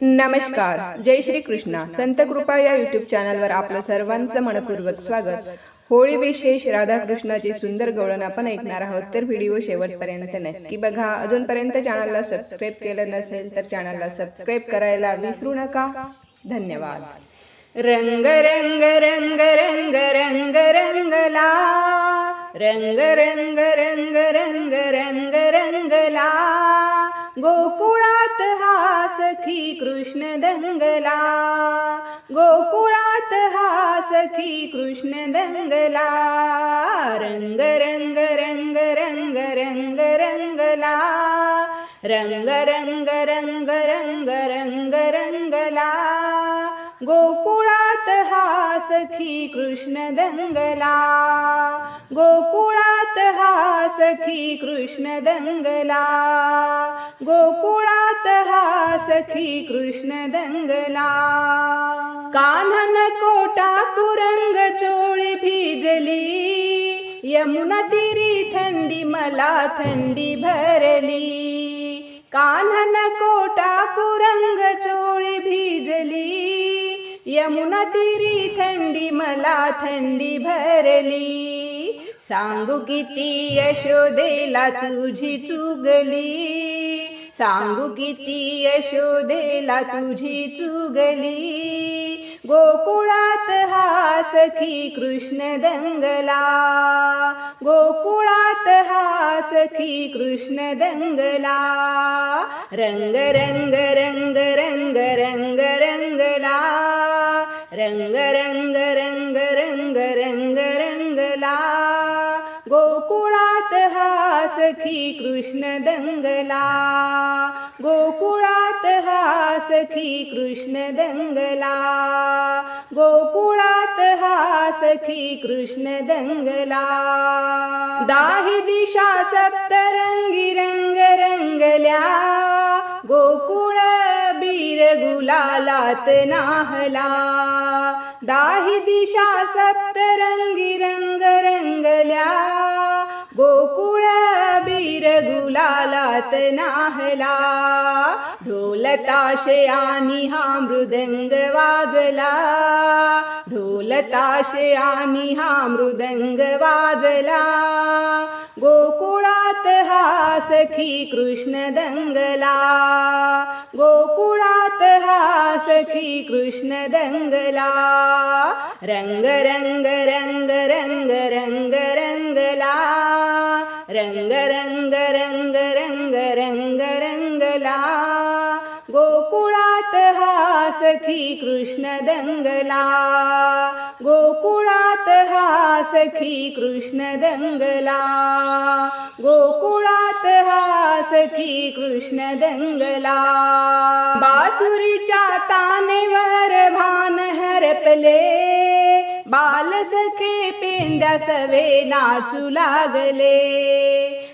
नमस्कार. जय श्री कृष्णा. संत कृपा या युट्यूब चॅनलवर आपलं सर्वांचं मनपूर्वक स्वागत. होळी विशेष राधाकृष्णाची सुंदर गवळण आपण ऐकणार आहोत. तर व्हिडिओ शेवटपर्यंत नक्की बघा अजूनपर्यंत चॅनलला सबस्क्राईब केलं नसेल तर चॅनलला सबस्क्राईब करायला विसरू नका. धन्यवाद. रंग रंग रंग रंग रंग रंगला रंग रंग रंग रंग रंग रंगला गोकुळात हा सखी कृष्ण दंगला. गोकुळात हा सखी कृष्ण दंगला. रंग रंग रंग रंग रंग रंगला. रंग रंग रंग रंग रंग रंगला. गोकुळात हा सखी कृष्ण दंगला. गोकुळात हा सखी कृष्ण दंगला. गोकुळात हा सखी कृष्ण दंगला. कानन कोटा कुरंग चोळी भिजली. यमुना तिरी थंडी मला थंडी भरली. कानन कोटा कुरंग चोळी भिजली. यमुना तिरी थंडी मला थंडी भरली. सांगू किती यशोदेला तुझी चुगली. सांगू किती यशोदेला तुझी चुगली. गोकुळात हा सखी कृष्ण दंगला. गोकुळात हा सखी कृष्ण दंगला. रंग रंग रंग रंग रंग रंगला. रंग रंग कृष्ण दंगला गोकुळात हा सखी कृष्ण दंगला गोकुळात हा सखी कृष्ण दंगला दाही दिशा सप्तरंगी रंग रंगल्या गोकुळ बीर गुलालात नाहला. दाही दिशा सप्तरंगी रंग रंगल्या गोकुळ बीर गुलालात नाहला ढोलताशे आणि हा मृदंग वाजला ढोलताशे आणि हा मृदंग वाजला. गोकुळात हा सखी कृष्ण दंगला गोकुळात हा सखी कृष्ण दंगला. रंग रंग रंग रंग सखी कृष्ण दंगला. गोकुळात हा सखी कृष्ण दंगला. गोकुळात हा सखी कृष्ण दंगला. बासुरीच्या तानेवर भान हरपले. बाल सखे पेंद्या सवे नाचू लागले.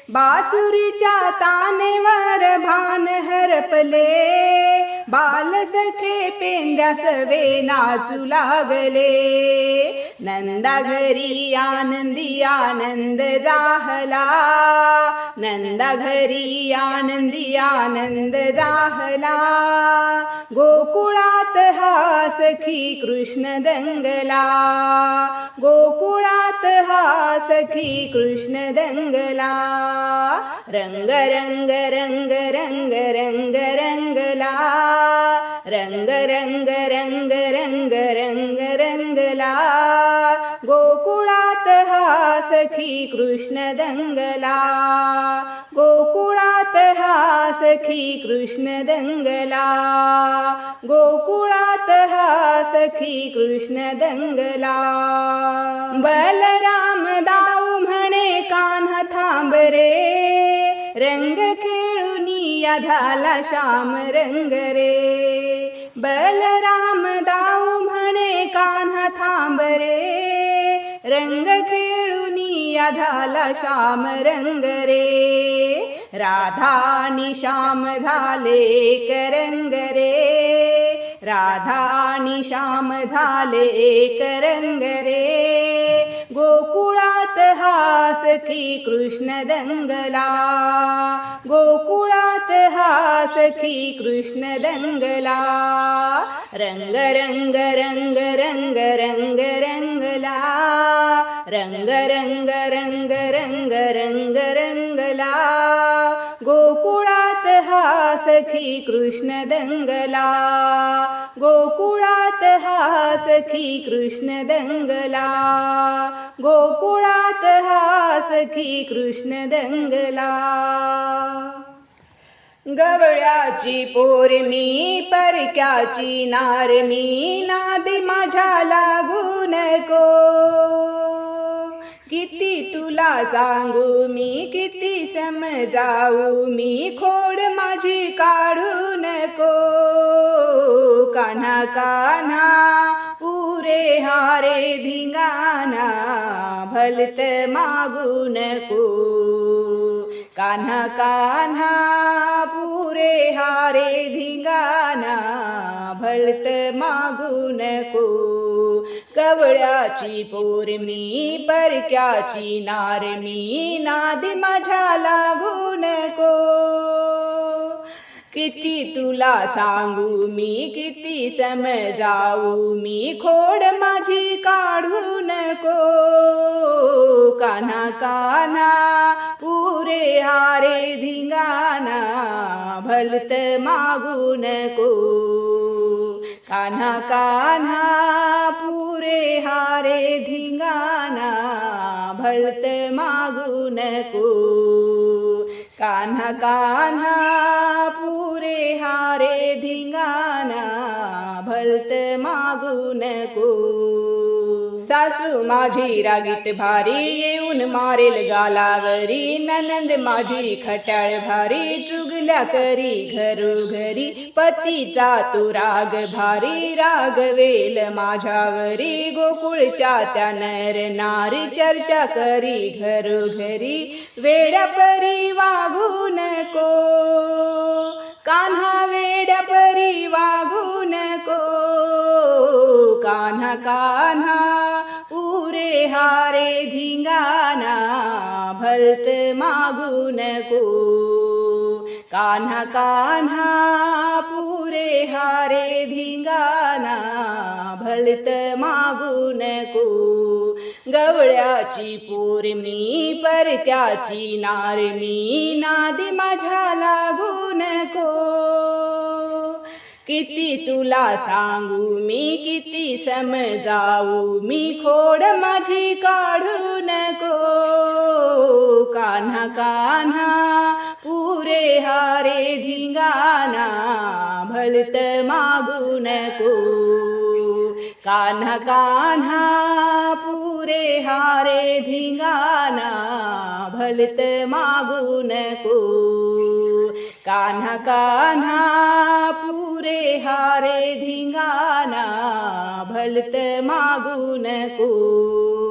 बासुरीच्या तानेवर भान हरपले. बाल सखे पेंद्या सवे नाचू लागले. नंदा घरी आनंदी आनंद जाहला. नंदा घरी आनंदी आनंद जाहला. गोकुळात हा सखी कृष्ण दंगला. गोकुळात हा सखी कृष्ण दंगला. रंग रंग रंग रंग रंग रंगला. रंग रंग रंग रंग रंग रंगला. गो हा सखी कृष्ण दंगला. गोकुळात हा सखी कृष्ण दंगला. गोकुळात हा सखी कृष्ण दंगला. बलराम दाऊ म्हणे कान्हा थांब रे रंग खेळुनी या झाला श्याम रंग रे बलराम दाऊ म्हणे कान्हा थांब रे रंग खेळून या झाला श्याम रंग रे. राधानी श्याम झाले करंग रे. राधानी श्याम झाले करंग रे. गोकुळ हास की कृष्ण दंगला गोकुळात हास की कृष्ण दंगला रंग रंग रंग रंग रंग रंगला रंग रंग रंग रंग रंग रंगला गोकुळात हा सखी कृष्ण दंगला गोकुळात हा सखी कृष्ण दंगला गोकुळात हा सखी कृष्ण दंगला. गवळ्याची पोर मी परक्याची नार मी नादी माझ्या लागू नको. किती तुला सांगू मी किती समजाऊ मी खोड माझी काढू नको. कान्हा कान्हा पुरे हारे धिंगाणा. भलत मागू नको कान्हा कान्हा पुरे हारे धिंगाना भलत मागू नको कवळ्याची पोर मी परक्याची नार मी नादी माझ्या लागू नको किती तुला सांगू? मी किती समजावू? मी खोड माझी काढू नको. कान्हा कान्हा पुरे हारे धिंगाना भलत मागू नको. कान्हा कान्हा पुरे हारे धिंगाना भलत मागू नको. कान्हा कान्हा रे हारे धिंगाणा भलत मागू नको सासू माझी रागीट भारी येऊन मारेल गालावरी. ननंद माझी खट्याळ भारी चुगल्या करी घरोघरी. पतीचा तू राग भारी रागवेल माझ्यावरी. गोकुळच्या त्या नर नारी चर्चा करी घरोघरी. वेड्या परी वागू नको कान्हा वेड्या परी वागू नको. कान्हा कान्हा पुरे हारे झिंगाना भलत मागू नको. कान्हा कान्हा पुरे हारे धिंगाना भलत मागू नको. गवळ्याची पोर परत्याची परक्याची नार मी नादी माझ्या लागू नको किती तुला सांगू? मी किती समजाऊ मी खोड माझी काढू नको. कान्हा कान्हा पुरे हारे धिंगाना भलत मागू नको. कान्हा कान्हा पुरे हारे धिंगाना भलत मागू नको. कान्हा कान्हा पुरे हारे धिंगाना भलत मागू नको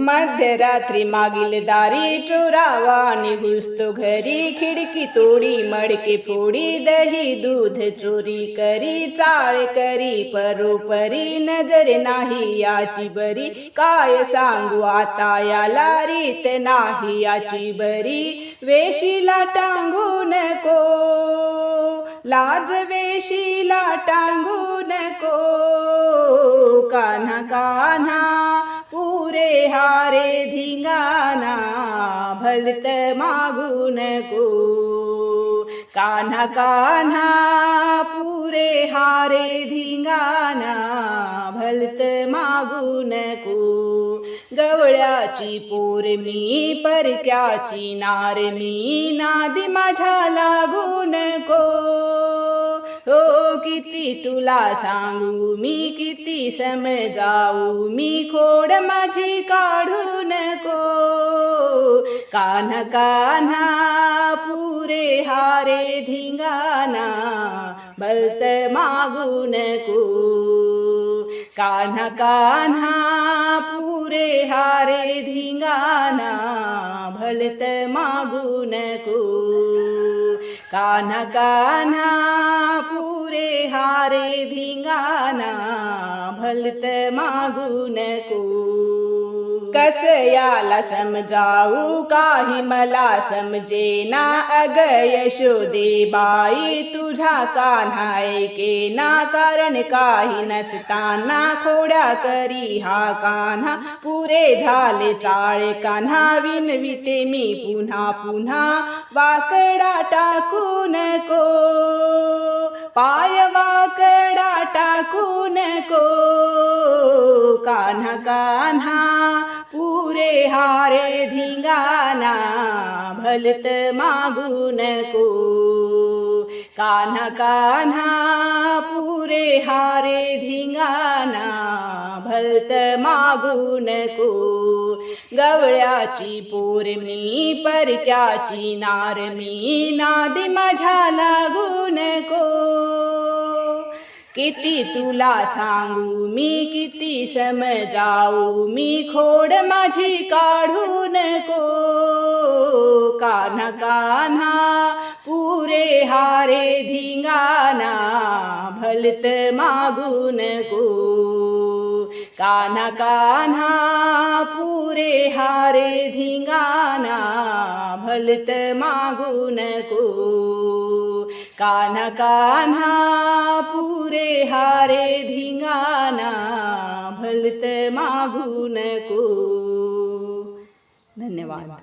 मध्यरात्री मागील दारी चोरावा निघुसतो घरी. खिडकी तोडी मडके फोडी दही दूध चोरी करी चाळ करी परोपरी नजर नाही याची बरी. काय सांगू आता याला रीत नाही याची बरी. वेशीला टांगू नको लाज वेशीला टांगू नको. कान्हा कान्हा. पुरे हारे धिंगाना भलत मागू नको कान्हा कान्हा पुरे हारे धिंगाना भलत मागू नको गवळ्याची पोर मी परक्याची नार मी नादी माझ्या लागू नको हो किती तुला सांगू मी किती समजाऊ मी खोड माझी काढू नको. कान्हा कान्हा पुरे हारे धिंगाना बलत मागू नको. कान्हा कान्हा पुरे हारे धिंगाना भलत मागू नको. कान्हा कान्हा पुरे हारे धिंगाना भलत मागू नको कस याला समजाऊ काही मला समजेना अग यशोदे बाई तुझा कान्हा ऐकेना कारण काही नसताना खोड्या करी हा कान्हा. पुरे झाले चाळे कान्हा विनविते मी पुन्हा पुन्हा. वाकडा टाकू नको. पायवाकडा टाकू नको कान्हा कान्हा पुरे हारे धिंगाना भलत मागू नको कान्हा कान्हा पुरे हारे धिंगाना भलत मागू नको गवळ्याची पोर मी परक्याची नार मी नादी माझ्या लागू नको किती तुला सांगू? मी किती समजाऊ मी खोड माझी काढू नको. कान्हा कान्हा पुरे हारे धिंगाना भलत मागू नको. कान्हा कान्हा पुरे हारे धिंगाना भलत मागू नको. कान्हा कान्हा पुरे हारे धिंगाना भलत मागू नको धन्यवाद.